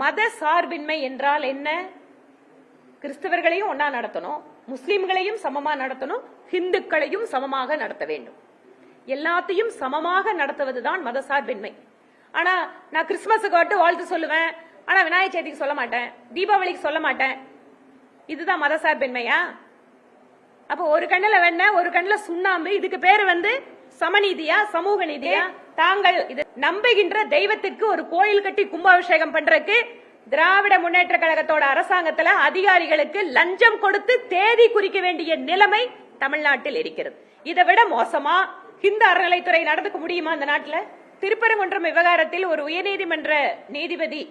மத சார்பின்மை என்றால் என்ன? கிறிஸ்தவர்களையும் ஒன்னா நடத்தணும் முஸ்லிம்களையும் சமமா நடத்தணும் ஹிந்துக்களையும் சமமாக நடத்த வேண்டும். எல்லாத்தையும் சமமாக நடத்துவதுதான் மத சார்பின்மை ஆனா நான் கிறிஸ்துமஸுக்கு மட்டும் வாழ்த்து சொல்லுவேன் ஆனா விநாயகர் சதுர்த்திக்கு சொல்ல மாட்டேன் தீபாவளிக்கு சொல்ல மாட்டேன். இதுதான் மத சார்பின்மையா அப்ப ஒரு கண்ணுல வெண்ண ஒரு கண்ணுல சுண்ணாம்பு இதுக்கு பேரு வந்து சமநீதியா சமூக நீதியா? தாங்கள் இது நம்புகின்ற தெய்வத்திற்கு ஒரு கோயில் கட்டி கும்பாபிஷேகம் பண்றதுக்கு திராவிட முன்னேற்ற கழகத்தோட அரசாங்கத்துல அதிகாரிகளுக்கு லஞ்சம் கொடுத்து தேதி குறிக்க வேண்டிய நிலைமை தமிழ்நாட்டில் இருக்கிறது. இதை விட மோசமா ஹிந்து அறநிலைத்துறை நடந்துக்க முடியுமா அந்த நாட்டுல? திருப்பரங்குன்றம் விவகாரத்தில் ஒரு உயர்நீதிமன்ற நீதிபதி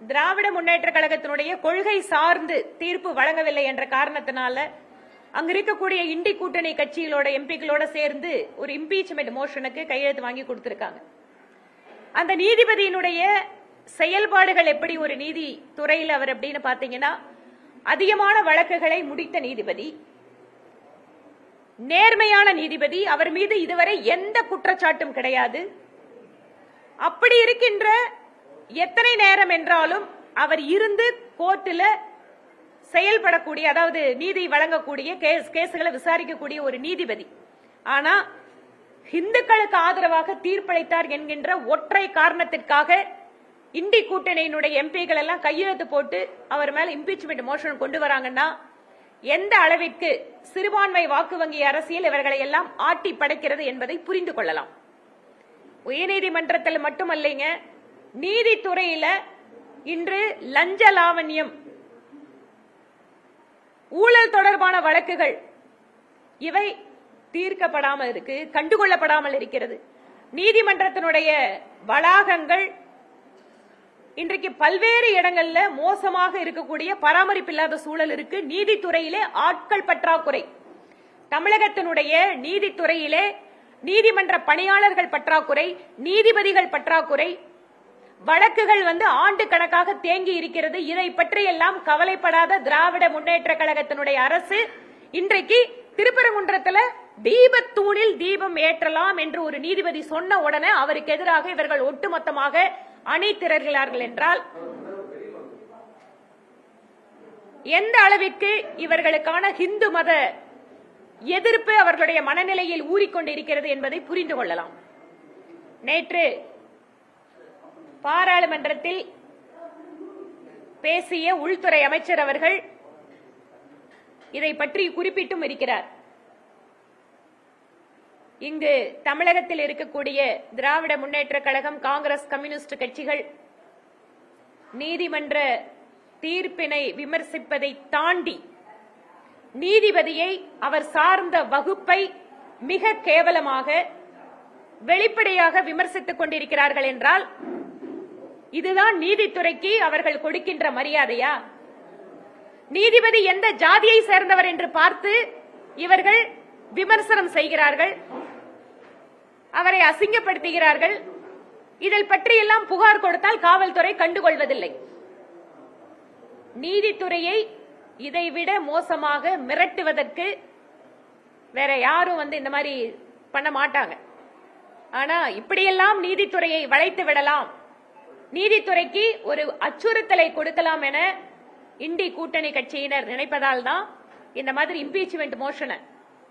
திராவிட முன்னேற்ற கழகத்தினுடைய கொள்கை சார்ந்து தீர்ப்பு வழங்கவில்லை என்ற காரணத்தினால அங்க இருக்கக்கூடிய இண்டி கூட்டணி கட்சிகளோட எம்பிக்களோட சேர்ந்து ஒரு இம்பீச்மெண்ட் மோஷனுக்கு கையெழுத்து வாங்கி கொடுத்திருக்காங்க. அந்த நீதிபதியினுடைய செயல்பாடுகள் எப்படி ஒரு நீதி துறையில் அவர் அப்படின்னு பாத்தீங்கன்னா அதிகமான வழக்குகளை முடித்த நீதிபதி நேர்மையான நீதிபதி அவர் மீது இதுவரை எந்த குற்றச்சாட்டும் கிடையாது. அப்படி இருக்கின்ற எத்தனை நேரம் என்றாலும் அவர் இருந்து கோர்ட்டில் செயல்படக்கூடிய அதாவது நீதி வழங்கக்கூடிய கேஸ் கேசுகளை விசாரிக்கக்கூடிய ஒரு நீதிபதி. ஆனா இந்துக்களுக்கு ஆதரவாக தீர்ப்பளித்தார் என்கின்ற ஒற்றை காரணத்திற்காக இண்டி கூட்டணியினுடைய எம்பிகள் எல்லாம் கையெழுத்து போட்டு அவர் மேல இம்பீச்மெண்ட் மோஷன் கொண்டு வராங்கன்னா எந்த அளவிற்கு சிறுபான்மை வாக்கு வங்கி அரசியல் இவர்களை எல்லாம் ஆட்டி படைக்கிறது என்பதை புரிந்து கொள்ளலாம். உயர்நீதிமன்றத்தில் மட்டுமல்லைங்க நீதித்துறையில இன்று லஞ்ச லாவண்யம் ஊழல் தொடர்பான வழக்குகள் இவை தீர்க்கப்படாமல் இருக்கு கண்டுகொள்ளப்படாமல் இருக்கிறது. நீதிமன்றத்தினுடைய வளாகங்கள் இன்றைக்கு பல்வேறு இடங்கள்ல மோசமாக இருக்கக்கூடிய பராமரிப்பு இல்லாத சூழல் இருக்கு. நீதித்துறையிலே ஆட்கள் பற்றாக்குறை. தமிழகத்தினுடைய நீதித்துறையிலே நீதிமன்ற பணியாளர்கள் பற்றாக்குறை நீதிபதிகள் பற்றாக்குறை வழக்குகள் வந்து ஆண்டு கணக்காக தேங்கி இருக்கிறது. இதை பற்றியெல்லாம் கவலைப்படாத திராவிட முன்னேற்ற கழகத்தினுடைய அரசு இன்றைக்கு திருப்பரங்குன்றத்துல தீபத்தூணில் தீபம் ஏற்றலாம் என்று ஒரு நீதிபதி சொன்ன உடனே அவருக்கு எதிராக இவர்கள் ஒட்டுமொத்தமாக அணி திரள்கிறார்கள் என்றால் எந்த அளவிற்கு இவர்களுக்கான ஹிந்து மத எதிர்ப்பு அவர்களுடைய மனநிலையில் ஊறிக்கொண்டிருக்கிறது என்பதை புரிந்து கொள்ளலாம். நேற்று பாராளுமன்றத்தில் பேசிய உள்துறை அமைச்சர் அவர்கள் இதை பற்றி குறிப்பிட்டும் இருக்கிறார். இங்கு தமிழகத்தில் இருக்கக்கூடிய திராவிட முன்னேற்ற கழகம் காங்கிரஸ் கம்யூனிஸ்ட் கட்சிகள் நீதிமன்ற தீர்ப்பினை விமர்சிப்பதை தாண்டி நீதிபதியை அவர் சார்ந்த வகுப்பை மிக கேவலமாக வெளிப்படையாக விமர்சித்துக் கொண்டிருக்கிறார்கள் என்றால் இதுதான் நீதித்துறைக்கு அவர்கள் கொடுக்கின்ற மரியாதையா? நீதிபதி எந்த ஜாதியை சேர்ந்தவர் என்று பார்த்து இவர்கள் விமர்சனம் செய்கிறார்கள் அவரை அசிங்கப்படுத்துகிறார்கள். இதில் பற்றியெல்லாம் புகார் கொடுத்தால் காவல்துறை கண்டுகொள்வதில்லை. நீதித்துறையை இதைவிட மோசமாக மிரட்டுவதற்கு வேற யாரும் வந்து இந்த மாதிரி பண்ண மாட்டாங்க. ஆனா இப்படியெல்லாம் நீதித்துறையை வளைத்து விடலாம். நீதித்துறைக்கு ஒரு அச்சுறுத்தலை கொடுக்கலாம் என இண்டி கூட்டணி கட்சியினர் நினைப்பதால் தான் இந்த மாதிரி இம்பீச்மெண்ட் மோஷனை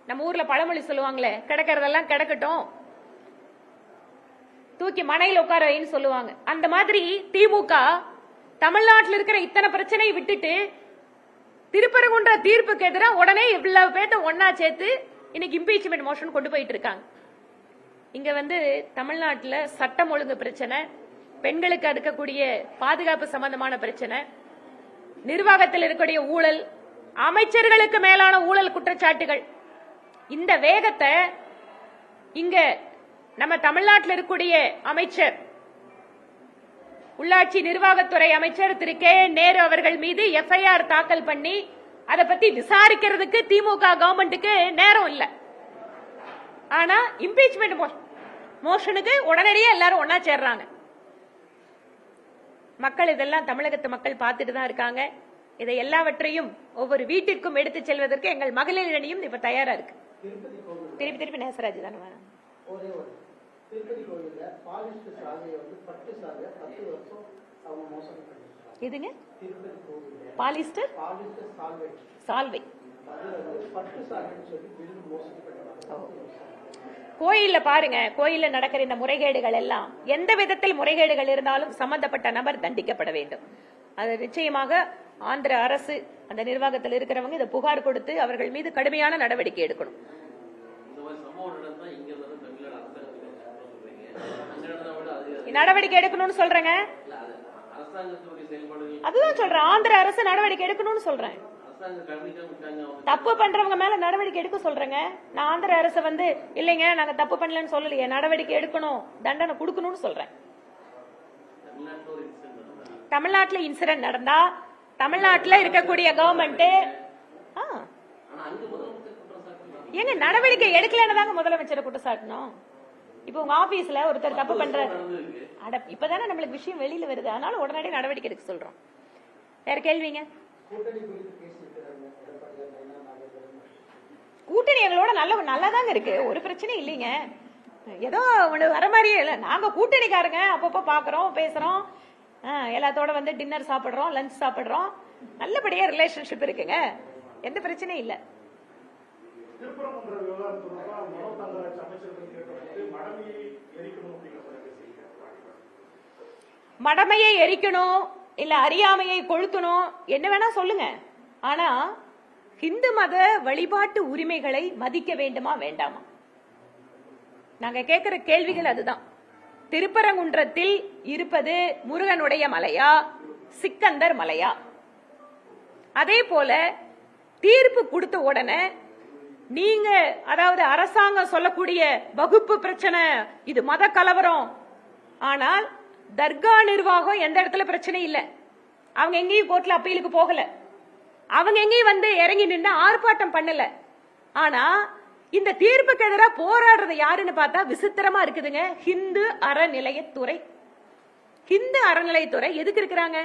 நம்ம ஊர்ல பழமொழி சொல்லுவாங்களே கிடக்கிறதெல்லாம் கிடக்கட்டும். தூக்கி மனையில் உட்கார வைன்னு சொல்லுவாங்க. அந்த மாதிரி திமுக தமிழ்நாட்டில் இருக்கிற இத்தனை பிரச்சனையை விட்டுட்டு திருப்பரங்குன்ற தீர்ப்புக்கு எதிராக உடனே இவ்வளவு பேர்த்த ஒன்னா சேர்த்து இன்னைக்கு இம்பீச்மெண்ட் மோஷன் கொண்டு போயிட்டு இருக்காங்க. இங்க வந்து தமிழ்நாட்டில் சட்டம் ஒழுங்கு பிரச்சனை பெண்களுக்கு அடுக்கக்கூடிய பாதுகாப்பு சம்பந்தமான பிரச்சனை நிர்வாகத்தில் இருக்கக்கூடிய ஊழல் அமைச்சர்களுக்கு மேலான ஊழல் குற்றச்சாட்டுகள். இந்த வேகத்தை இங்க நம்ம தமிழ்நாட்டில் இருக்கக்கூடிய அமைச்சர் உள்ளாட்சி நிர்வாகத்துறை அமைச்சர் திரு கே நேரு அவர்கள் மீது எஃப்ஐஆர் தாக்கல் பண்ணி அதை பத்தி விசாரிக்கிறதுக்கு திமுக கவர்மெண்ட்டுக்கு நேரம் இல்ல. ஆனா இம்பீச்மெண்ட் மோஷனுக்கு உடனடியே எல்லாரும் ஒன்னா சேர்றாங்க. மக்கள் இதெல்லாம் தமிழகத்து மக்கள் பார்த்துட்டு தான் இருக்காங்க. இதை எல்லாவற்றையும் ஒவ்வொரு வீட்டிற்கும் எடுத்து செல்வதற்கு எங்கள் மகளிர் அணியும் இப்ப தயாரா இருக்கு. திருப்பி திருப்பி நேசராஜ் தானே ஒரே ஒரு திருப்பதி கோவில்ல பாலிஸ்ட் சாலையை வந்து பட்டு மோசடி கோயில்ல பாருங்க கோயில்ல நடக்கிற இந்த முறைகேடுகள் எல்லாம் எந்த விதத்தில் முறைகேடுகள் இருந்தாலும் சம்பந்தப்பட்ட நபர் தண்டிக்கப்பட வேண்டும். அது நிச்சயமாக ஆந்திர அரசு அந்த நிர்வாகத்தில் இருக்கிறவங்க இதை புகார் கொடுத்து அவர்கள் மீது கடுமையான நடவடிக்கை எடுக்கணும். நடவடிக்கை எடுக்கணும்னு சொல்றேங்க? அதுதான் சொல்றேன். ஆந்திர அரசு நடவடிக்கை எடுக்கணும்னு சொல்றேன். தப்பு பண்றவங்க மேல நடவடிக்கை எடுக்க சொல்றேங்க. நான் ஆந்திர அரசு வந்து இல்லைங்க நாங்க தப்பு பண்ணலன்னு சொல்லலையே நடவடிக்கை எடுக்கணும் தண்டனை கொடுக்கணும்னு சொல்றேன். தமிழ்நாட்டுல இன்சிடென்ட் நடந்தா தமிழ்நாட்டுல இருக்கக்கூடிய கவர்மெண்ட் ஏங்க நடவடிக்கை எடுக்கலன்னு தாங்க முதலமைச்சரை குற்றம் சாட்டணும் இப்போ உங்க ஆபீஸ்ல ஒருத்தர் தப்பு பண்றாரு. அட இப்பதானே நம்மளுக்கு விஷயம் வெளியில வருது. அதனால உடனடியாக நடவடிக்கை எடுக்க சொல்றோம். வேற கேள்விங்க? கூட்டணி எங்களோட நல்ல நல்லாதாங்க இருக்கு. ஒரு பிரச்சனையும் இல்லைங்க. ஏதோ ஒன்று வர மாதிரியே இல்லை. நாங்கள் கூட்டணிக்காரங்க. அப்பப்போ பார்க்குறோம் பேசுகிறோம் எல்லாத்தோட வந்து டின்னர் சாப்பிட்றோம் லஞ்ச் சாப்பிட்றோம். நல்லபடியாக ரிலேஷன்ஷிப் இருக்குங்க. எந்த பிரச்சனையும் இல்லை மடமையை எரிக்கணும் இல்லை. மடமையை எரிக்கணும் இல்ல அறியாமையை கொளுத்தணும். என்ன வேணா சொல்லுங்க. ஆனா இந்து மத வழிபாட்டு உரிமைகளை மதிக்க வேண்டுமா வேண்டாமா? நாங்க கேட்கிற கேள்விகள் அதுதான். திருப்பரங்குன்றத்தில் இருப்பது முருகனுடைய மலையா சிக்கந்தர் மலையா? அதே போல தீர்ப்பு கொடுத்த உடனே நீங்க அதாவது அரசாங்கம் சொல்லக்கூடிய வகுப்பு பிரச்சனை இது மத கலவரம். ஆனால் தர்கா நிர்வாகம் எந்த இடத்துல பிரச்சனை இல்லை. அவங்க எங்கேயும் கோர்ட்ல அப்பீலுக்கு போகல. அவங்க எங்கேயும் வந்து இறங்கி நின்று ஆர்ப்பாட்டம் பண்ணல. ஆனா இந்த தீர்ப்புக்கு எதிராக போராடுறது யாருன்னு பார்த்தா விசித்திரமா இருக்குதுங்க. ஹிந்து அறநிலையத்துறை. ஹிந்து அறநிலையத்துறை எதுக்கு இருக்கிறாங்க?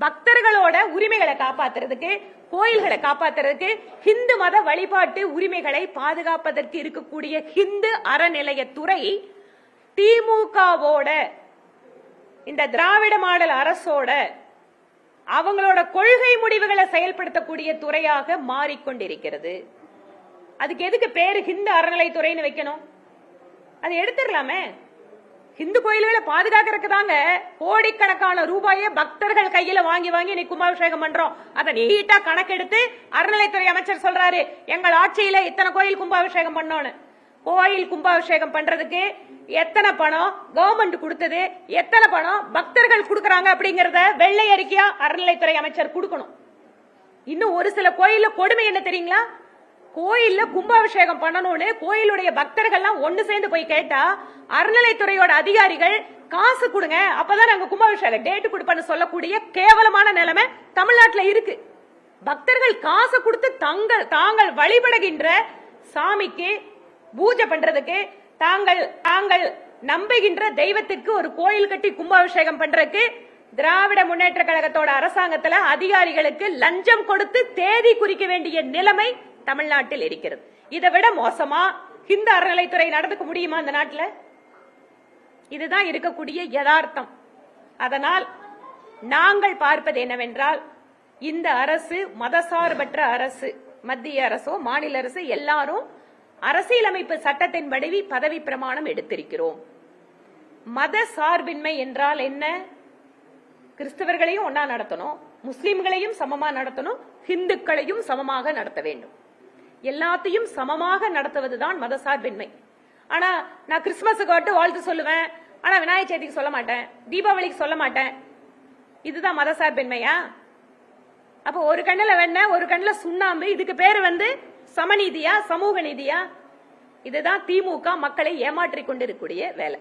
பக்தர்களோட உரிமைகளை காப்பாத்துறதுக்கு கோயில்களை காப்பாத்துறதுக்கு ஹிந்து மத வழிபாட்டு உரிமைகளை பாதுகாப்பதற்கு இருக்கக்கூடிய ஹிந்து அறநிலையத்துறை திமுகவோட இந்த திராவிட மாடல் அரசோட அவங்களோட கொள்கை முடிவுகளை செயல்படுத்தக்கூடிய துறையாக மாறிக்கொண்டிருக்கிறது. அதுக்கு எதுக்கு பேரு ஹிந்து அறநிலைத்துறைன்னு வைக்கணும்? அது எடுத்துடலாமே. ஹிந்து கோயில்களை பாதுகாக்கிறதுக்கு தாங்க கோடிக்கணக்கான ரூபாயை பக்தர்கள் கையில வாங்கி வாங்கி இன்னைக்கு கும்பாபிஷேகம் பண்றோம். அதை நீட்டா கணக்கெடுத்து அறநிலைத்துறை அமைச்சர் சொல்றாரு எங்கள் ஆட்சியில இத்தனை கோயில் கும்பாபிஷேகம் பண்ணோன்னு கோயில் கும்பாபிஷேகம் பண்றதுக்கு எத்தனை பணம்? கவர்மெண்ட் கொடுத்தது எத்தனை பணம்? பக்தர்கள் கொடுக்கறாங்க அப்படிங்கறத வெள்ளை அறிக்கையா அறநிலைத்துறை அமைச்சர் கொடுக்கணும். இன்னும் ஒரு சில கோயில்ல கொடுமை என்ன தெரியுங்களா? கோயில்ல கும்பாபிஷேகம் பண்ணணும்னு கோயிலுடைய பக்தர்கள்லாம் ஒண்ணு சேர்ந்து போய் கேட்டா அறநிலைத்துறையோட அதிகாரிகள் காசு கொடுங்க அப்பதான் நாங்க கும்பாபிஷேகம் டேட்டு கொடுப்பேன்னு சொல்லக்கூடிய கேவலமான நிலைமை தமிழ்நாட்டுல இருக்கு. பக்தர்கள் காசு கொடுத்து தங்கள் தாங்கள் வழிபடுகின்ற சாமிக்கு பூஜை பண்றதுக்கு தாங்கள் தாங்கள் நம்புகின்ற தெய்வத்திற்கு ஒரு கோயில் கட்டி கும்பாபிஷேகம் பண்றதுக்கு திராவிட முன்னேற்ற கழகத்தோட அரசாங்கத்துல அதிகாரிகளுக்கு லஞ்சம் கொடுத்து தேதி குறிக்க வேண்டிய நிலைமை தமிழ்நாட்டில் இருக்கிறது. இதை விட மோசமா இந்த அறநிலைத்துறை நடந்துக்க முடியுமா இந்த நாட்டுல? இதுதான் இருக்கக்கூடிய யதார்த்தம். அதனால் நாங்கள் பார்ப்பது என்னவென்றால் இந்த அரசு மதசார்பற்ற அரசு மத்திய அரசோ மாநில அரசு எல்லாரும் அரசியலமைப்பு சட்டத்தின் வடிவி பதவி பிரமாணம் எடுத்திருக்கிறோம். மத சார்பின்மை என்றால் என்ன? கிறிஸ்தவர்களையும் ஒன்னா நடத்தணும் முஸ்லிம்களையும் சமமா நடத்தணும் ஹிந்துக்களையும் சமமாக நடத்த வேண்டும். எல்லாத்தையும் சமமாக நடத்துவதுதான் மதசார்பின்மை ஆனா நான் கிறிஸ்துமஸுக்கு மட்டும் வாழ்த்து சொல்லுவேன். ஆனா விநாயகர் சதுர்த்திக்கு சொல்ல மாட்டேன். தீபாவளிக்கு சொல்ல மாட்டேன். இதுதான் மதசார்பின்மையா அப்போ ஒரு கண்ணுல வெண்ண ஒரு கண்ணுல சுண்ணாம்பு இதுக்கு பேரு வந்து சமநீதியா சமூக நீதியா? இதுதான் திமுக மக்களை ஏமாற்றிக் கொண்டிருக்கக்கூடிய வேலை.